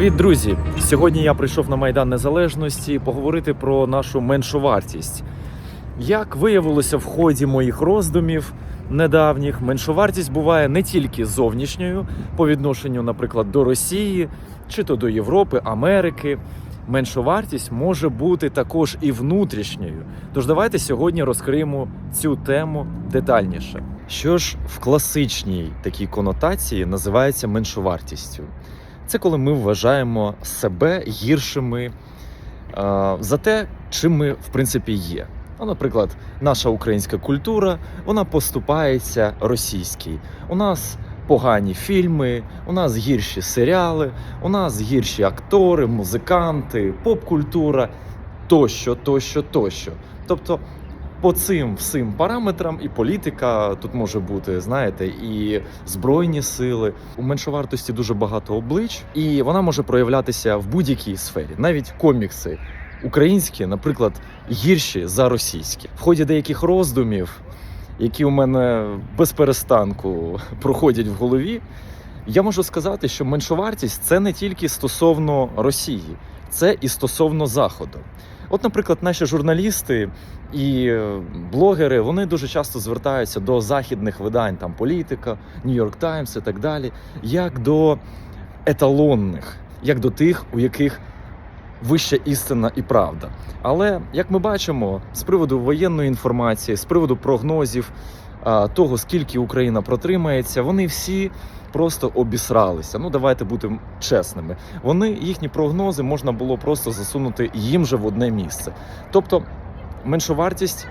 Привіт, друзі! Сьогодні я прийшов на Майдан Незалежності поговорити про нашу меншовартість. Як виявилося в ході моїх роздумів недавніх, меншовартість буває не тільки зовнішньою по відношенню, наприклад, до Росії чи то до Європи, Америки. Меншовартість може бути також і внутрішньою. Тож давайте сьогодні розкриємо цю тему детальніше. Що ж в класичній такій конотації називається меншовартістю? Це коли ми вважаємо себе гіршими е, за те, чим ми в принципі є. Ну, наприклад, наша українська культура вона поступається російській. У нас погані фільми, у нас гірші серіали, у нас гірші актори, музиканти, поп-культура тощо, тощо, тощо. Тобто по цим всім параметрам і політика тут може бути, знаєте, і збройні сили. У меншовартості дуже багато облич, і вона може проявлятися в будь-якій сфері, навіть комікси. Українські, наприклад, гірші за російські. В ході деяких роздумів, які у мене без перестанку проходять в голові, я можу сказати, що меншовартість це не тільки стосовно Росії, це і стосовно Заходу. От, наприклад, наші журналісти і е, блогери вони дуже часто звертаються до західних видань, там політика, Нью-Йорк Таймс і так далі, як до еталонних, як до тих, у яких вища істина і правда. Але як ми бачимо, з приводу воєнної інформації, з приводу прогнозів того, скільки Україна протримається, вони всі просто обісралися. Ну давайте будемо чесними. Вони їхні прогнози можна було просто засунути їм же в одне місце. Тобто меншовартість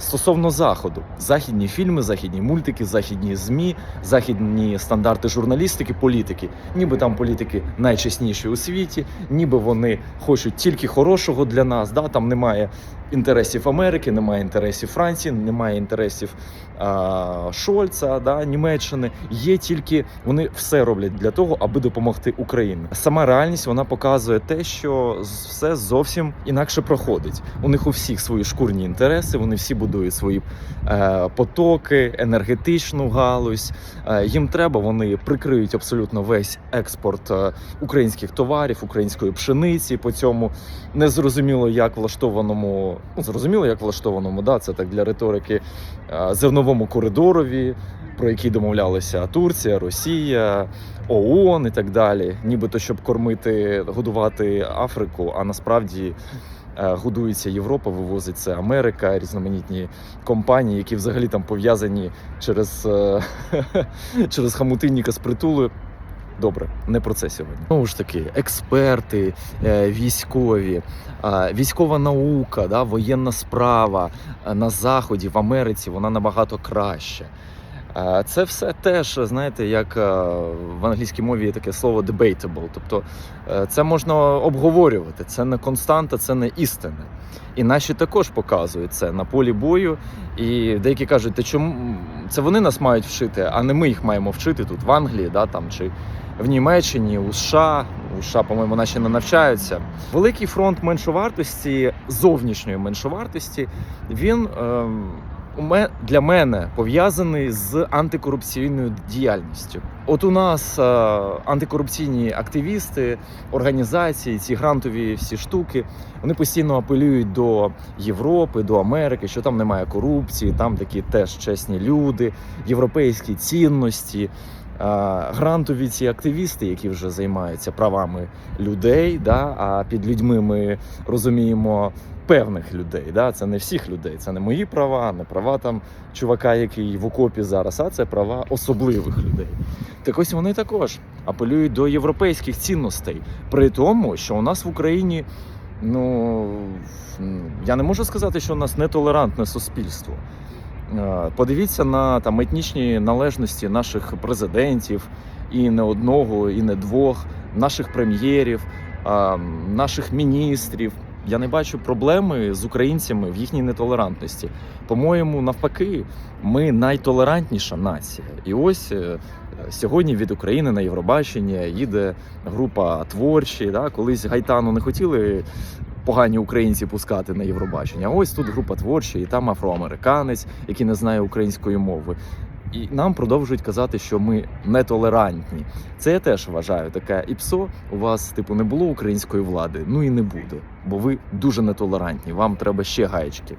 стосовно заходу, західні фільми, західні мультики, західні змі, західні стандарти журналістики, політики. Ніби там політики найчесніші у світі, ніби вони хочуть тільки хорошого для нас. Да? Там немає інтересів Америки, немає інтересів Франції, немає інтересів а, Шольца, да, Німеччини. Є тільки вони все роблять для того, аби допомогти Україні. Сама реальність вона показує те, що все зовсім інакше проходить. У них у всіх свої шкурні інтереси. Вони всі будують свої е, потоки, енергетичну галузь. Е, їм треба, вони прикриють абсолютно весь експорт е, українських товарів, української пшениці. По цьому незрозуміло, як влаштованому, ну зрозуміло, як влаштованому, да, це так для риторики зерновому коридорові, про який домовлялися Турція, Росія, ООН і так далі. Нібито щоб кормити, годувати Африку, а насправді. Е, Годується Європа, вивозить це Америка, різноманітні компанії, які взагалі там пов'язані через, е, через хамутинніка з притулу. Добре, не про це сьогодні. Знову ж таки, експерти, е, військові, військова наука, да, воєнна справа на заході в Америці вона набагато краще. Е, Це все теж, знаєте, як е, в англійській мові є таке слово debatable. Тобто е, це можна обговорювати, це не константа, це не істина. І наші також показують це на полі бою. І деякі кажуть, та чому це вони нас мають вчити, а не ми їх маємо вчити тут в Англії, да, там чи в Німеччині, у США. У США, по-моєму, наші не навчаються. Великий фронт меншовартості, зовнішньої меншовартості, він ме- для мене пов'язаний з антикорупційною діяльністю. От у нас е, антикорупційні активісти, організації, ці грантові всі штуки, вони постійно апелюють до Європи, до Америки, що там немає корупції, там такі теж чесні люди, європейські цінності. Грантові ці активісти, які вже займаються правами людей, да, а під людьми ми розуміємо певних людей. Да? Це не всіх людей, це не мої права, не права там чувака, який в окопі зараз, а це права особливих людей. Так ось вони також апелюють до європейських цінностей, при тому, що у нас в Україні. Ну я не можу сказати, що у нас нетолерантне суспільство. Е, Подивіться на там етнічні належності наших президентів, і не одного, і не двох, наших прем'єрів, наших міністрів. Я не бачу проблеми з українцями в їхній нетолерантності. По-моєму, навпаки, ми найтолерантніша нація. І ось е, сьогодні від України на Євробачення їде група творчі. Да? Колись Гайтану не хотіли погані українці пускати на Євробачення. Ось тут група творча, і там афроамериканець, який не знає української мови. І нам продовжують казати, що ми нетолерантні. Це я теж вважаю таке іпсо. У вас, типу, не було української влади, ну і не буде, бо ви дуже нетолерантні. Вам треба ще гаєчки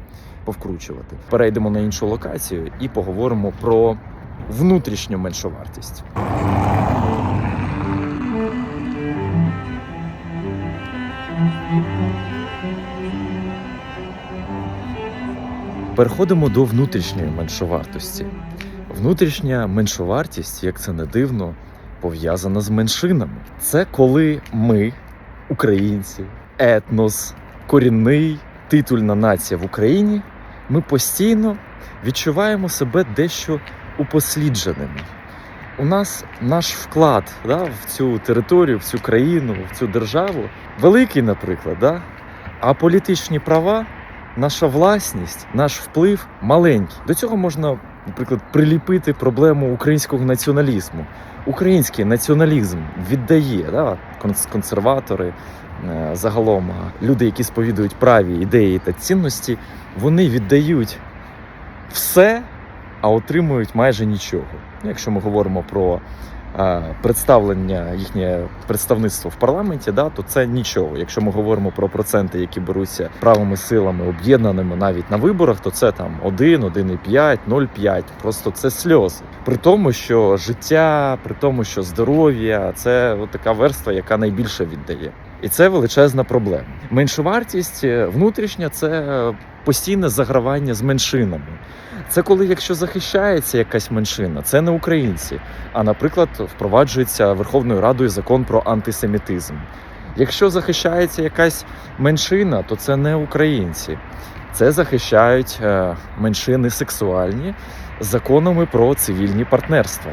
повкручувати. Перейдемо на іншу локацію і поговоримо про внутрішню меншовартість. Переходимо до внутрішньої меншовартості. Внутрішня меншовартість, як це не дивно, пов'язана з меншинами. Це коли ми, українці, етнос, корінний, титульна нація в Україні, ми постійно відчуваємо себе дещо упослідженими. У нас наш вклад да, в цю територію, в цю країну, в цю державу великий, наприклад, да? а політичні права наша власність, наш вплив маленький. До цього можна, наприклад, приліпити проблему українського націоналізму. Український націоналізм віддає да, консерватори, е, загалом люди, які сповідують праві ідеї та цінності, вони віддають все, а отримують майже нічого. Якщо ми говоримо про представлення, їхнє представництво в парламенті, да, то це нічого. Якщо ми говоримо про проценти, які беруться правими силами, об'єднаними навіть на виборах, то це там 1, 1,5, 0,5. Просто це сльози. При тому, що життя, при тому, що здоров'я це от така верства, яка найбільше віддає. І це величезна проблема. Меншовартість е, внутрішня це постійне загравання з меншинами. Це коли, якщо захищається якась меншина, це не українці, а, наприклад, впроваджується Верховною Радою закон про антисемітизм. Якщо захищається якась меншина, то це не українці. Це захищають е, меншини сексуальні законами про цивільні партнерства,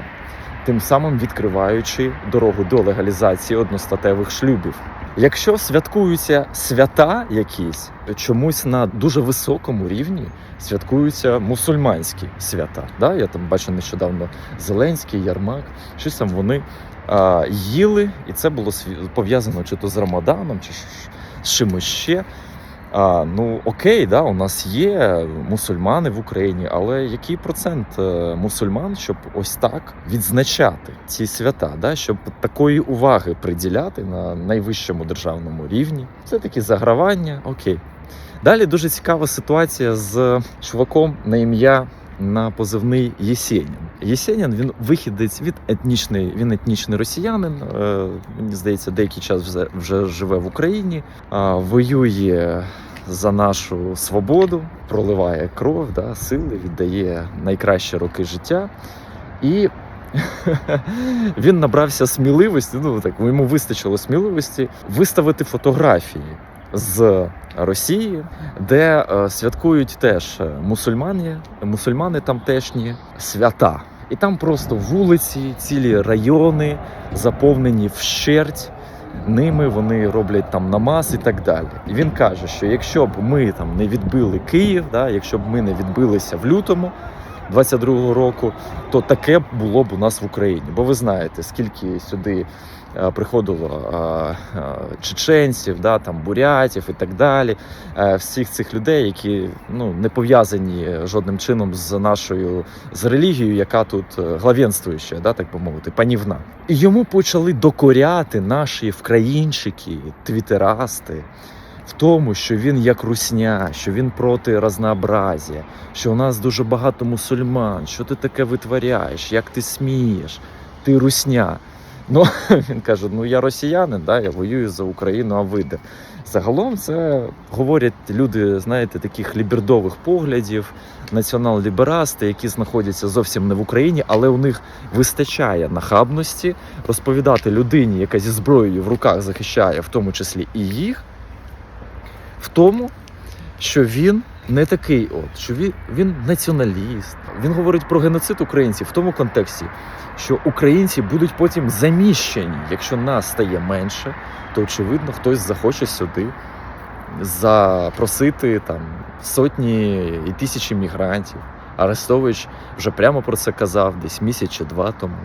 тим самим відкриваючи дорогу до легалізації одностатевих шлюбів. Якщо святкуються свята якісь, чомусь на дуже високому рівні святкуються мусульманські свята. Да? Я там бачу нещодавно Зеленський, Ярмак, щось там вони а, їли, і це було пов'язано чи то з Рамаданом, чи з чимось ще. А, ну окей, да, у нас є мусульмани в Україні, але який процент е, мусульман, щоб ось так відзначати ці свята, да, щоб такої уваги приділяти на найвищому державному рівні? Це такі загравання, окей. Далі дуже цікава ситуація з чуваком на ім'я на позивний Єсенін. Єсенін він вихідець від етнічний, він етнічний росіянин. Е, мені здається, деякий час вже, вже живе в Україні, воює за нашу свободу, проливає кров, да, сили, віддає найкращі роки життя. І він набрався сміливості. Ну так йому вистачило сміливості виставити фотографії з Росії, де е, святкують теж е, мусульмани, мусульмани тамтешні свята. І там просто вулиці, цілі райони заповнені вщерть. Ними вони роблять там намаз і так далі. І він каже, що якщо б ми там не відбили Київ, да, якщо б ми не відбилися в лютому 22-го року, то таке було б у нас в Україні. Бо ви знаєте, скільки сюди приходило е, е, чеченців, да, там бурятів і так далі. Е, всіх цих людей, які ну не пов'язані жодним чином з нашою з релігією, яка тут е, главенствуюча, да, так би мовити, панівна. І йому почали докоряти наші вкраїнчики, твітерасти. В тому, що він як русня, що він проти разнообразія, що у нас дуже багато мусульман, що ти таке витворяєш, як ти смієш, ти русня. Ну він каже: ну я росіянин, да, я воюю за Україну, а ви де? Загалом це говорять люди, знаєте, таких лібердових поглядів, націонал-ліберасти, які знаходяться зовсім не в Україні, але у них вистачає нахабності розповідати людині, яка зі зброєю в руках захищає, в тому числі і їх, в тому, що він не такий, от що він, він націоналіст. Він говорить про геноцид українців в тому контексті, що українці будуть потім заміщені. Якщо нас стає менше, то очевидно хтось захоче сюди запросити там сотні і тисячі мігрантів. Арестович вже прямо про це казав десь місяць чи два тому.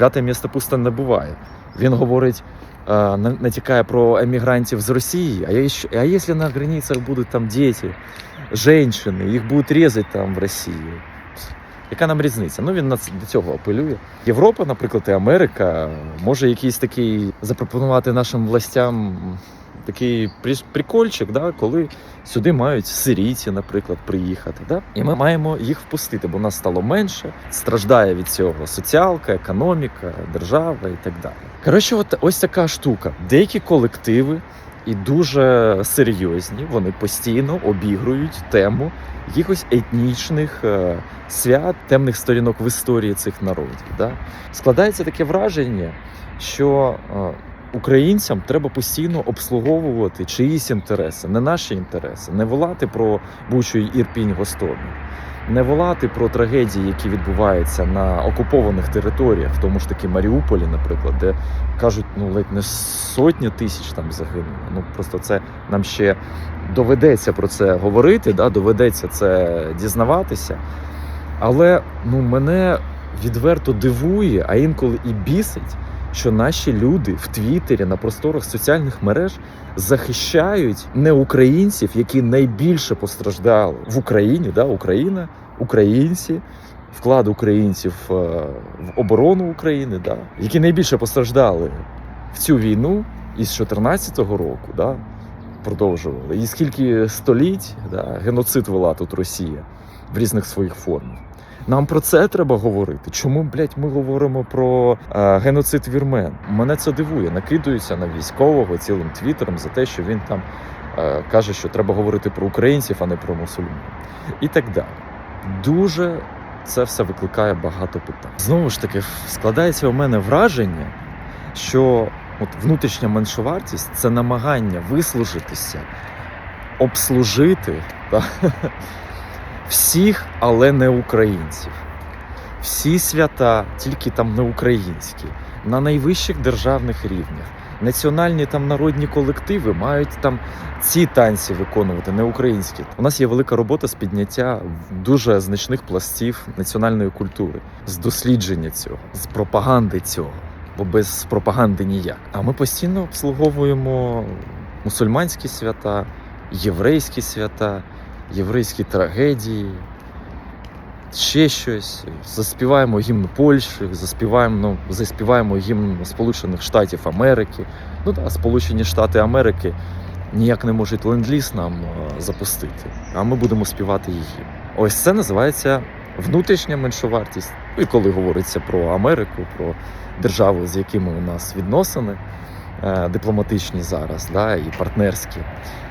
Святе місто пусте не буває. Він говорить, е, натякає про емігрантів з Росії. А, якщо, а на границях будуть там діти, жінки, їх будуть різати там в Росії. Яка нам різниця? Ну він до цього апелює. Європа, наприклад, і Америка може якийсь такий запропонувати нашим властям такий прикольчик, да, коли сюди мають сирійці, наприклад, приїхати. Да? І ми маємо їх впустити, бо нас стало менше, страждає від цього соціалка, економіка, держава і так далі. Коротше, от ось така штука. Деякі колективи і дуже серйозні, вони постійно обігрують тему якихось етнічних е, свят, темних сторінок в історії цих народів. Да? Складається таке враження, що е, українцям треба постійно обслуговувати чиїсь інтереси, не наші інтереси, не волати про Бучу і Ірпінь Гостомель, не волати про трагедії, які відбуваються на окупованих територіях, в тому ж таки Маріуполі, наприклад, де кажуть, ну ледь не сотні тисяч там загинуло. Ну просто це нам ще доведеться про це говорити, да, доведеться це дізнаватися. Але ну мене відверто дивує, а інколи і бісить, що наші люди в Твіттері на просторах соціальних мереж захищають не українців, які найбільше постраждали в Україні. Да, Україна, українці, вклад українців е, в оборону України, да, які найбільше постраждали в цю війну із 2014 року. Да, продовжували. І скільки століть да, геноцид вела тут Росія в різних своїх формах. Нам про це треба говорити. Чому, блядь, ми говоримо про е, геноцид вірмен? Мене це дивує. Накидуються на військового цілим твіттером за те, що він там е, каже, що треба говорити про українців, а не про мусульман. І так далі. Дуже це все викликає багато питань. Знову ж таки, складається у мене враження, що от внутрішня меншовартість це намагання вислужитися, обслужити та, всіх, але не українців. Всі свята, тільки там не українські, на найвищих державних рівнях. Національні там народні колективи мають там ці танці виконувати, не українські. У нас є велика робота з підняття дуже значних пластів національної культури, з дослідження цього, з пропаганди цього бо без пропаганди ніяк. А ми постійно обслуговуємо мусульманські свята, єврейські свята, єврейські трагедії, ще щось. Заспіваємо гімн Польщі, заспіваємо, ну, заспіваємо гімн Сполучених Штатів Америки. Ну так, Сполучені Штати Америки ніяк не можуть ленд-ліз нам е, запустити, а ми будемо співати її. Ось це називається внутрішня меншовартість. І коли говориться про Америку, про держави, з якими у нас відносини е, дипломатичні зараз, да, і партнерські,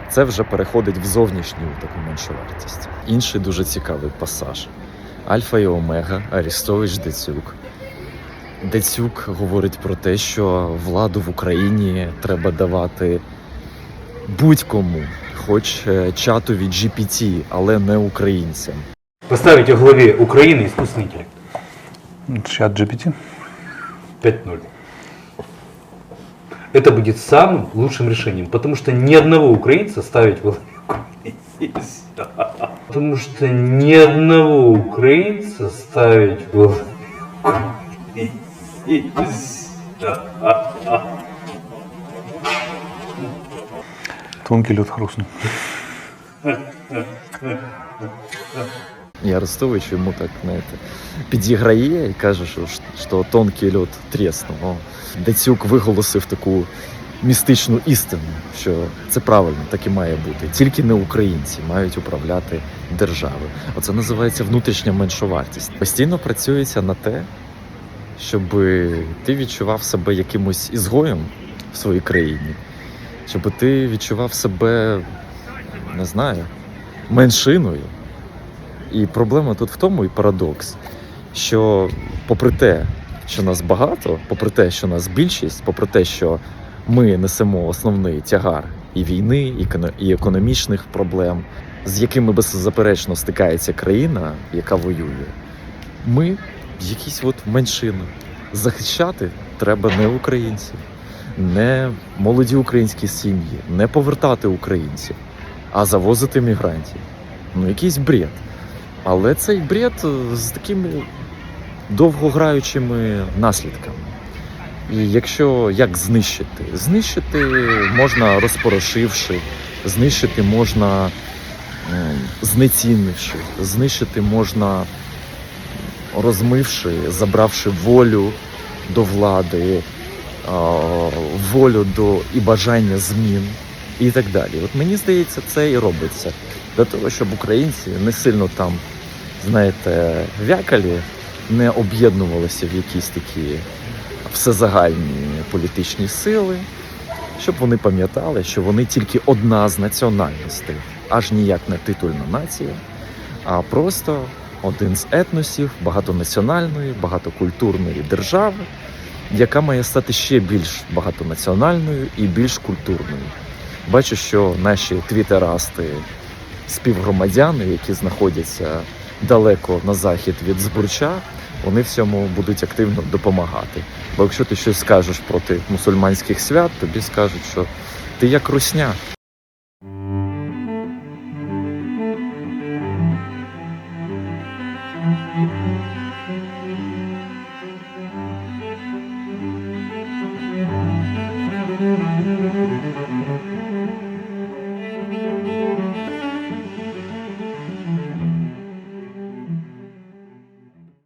це вже переходить в зовнішню таку меншовартість. Інший дуже цікавий пасаж. Альфа і Омега, Арістович Децюк. Децюк говорить про те, що владу в Україні треба давати будь-кому, хоч е, чатові GPT, але не українцям. Поставить во главе Украины искусственный интеллект. Чат GPT. 5-0. Это будет самым лучшим решением, потому что ни одного украинца ставить Украины нельзя. Потому что ни одного украинца ставить Украины нельзя. Тонкий лед хрустнул. І Арестович йому так знаєте, підіграє і каже, що, що тонкий льод тріснув. Децюк виголосив таку містичну істину, що це правильно, так і має бути. Тільки не українці мають управляти державою. Оце називається внутрішня меншовартість. Постійно працюється на те, щоб ти відчував себе якимось ізгоєм в своїй країні, щоб ти відчував себе, не знаю, меншиною. І проблема тут в тому, і парадокс, що попри те, що нас багато, попри те, що нас більшість, попри те, що ми несемо основний тягар і війни, і економічних проблем, з якими беззаперечно стикається країна, яка воює, ми якісь от меншини. Захищати треба не українців, не молоді українські сім'ї, не повертати українців, а завозити мігрантів. Ну, якийсь бред. Але цей бред е, з такими довгограючими наслідками. І якщо як знищити? Знищити можна розпорошивши, знищити можна м, знецінивши, знищити можна розмивши, забравши волю до влади, волю до і бажання змін і так далі. От мені здається, це і робиться для того, щоб українці не сильно там, знаєте, вякалі, не об'єднувалися в якісь такі всезагальні політичні сили, щоб вони пам'ятали, що вони тільки одна з національностей, аж ніяк не титульна нація, а просто один з етносів багатонаціональної, багатокультурної держави, яка має стати ще більш багатонаціональною і більш культурною. Бачу, що наші твітерасти, співгромадяни, які знаходяться далеко на захід від Збурча, вони всьому будуть активно допомагати. Бо якщо ти щось скажеш проти мусульманських свят, тобі скажуть, що ти як русня.